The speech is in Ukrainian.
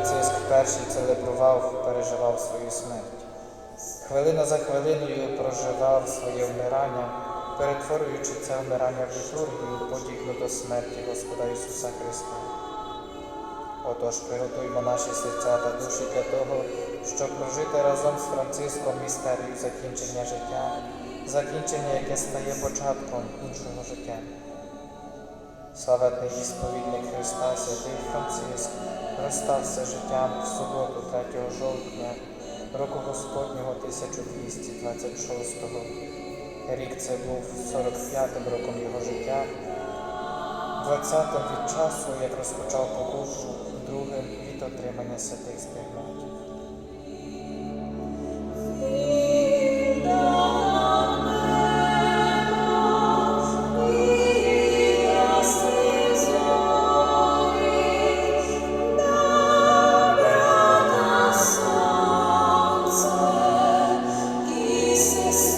Франциск перший целебрував, переживав свою смерть. Хвилина за хвилиною проживав своє вмирання, перетворюючи це вмирання в літургію, подібну до смерті Господа Ісуса Христа. Отож, приготуймо наші серця та душі для того, щоб прожити разом з Франциском містерію закінчення життя, закінчення, яке стає початком іншого життя. Славетний ісповідник Христа, святий Франциск, розстався життям в суботу 3 жовтня року Господнього 1226 Рік це був 45-м роком його життя, 20-м від часу, як розпочав покушу, другим від отримання святих спільнот. Jesus.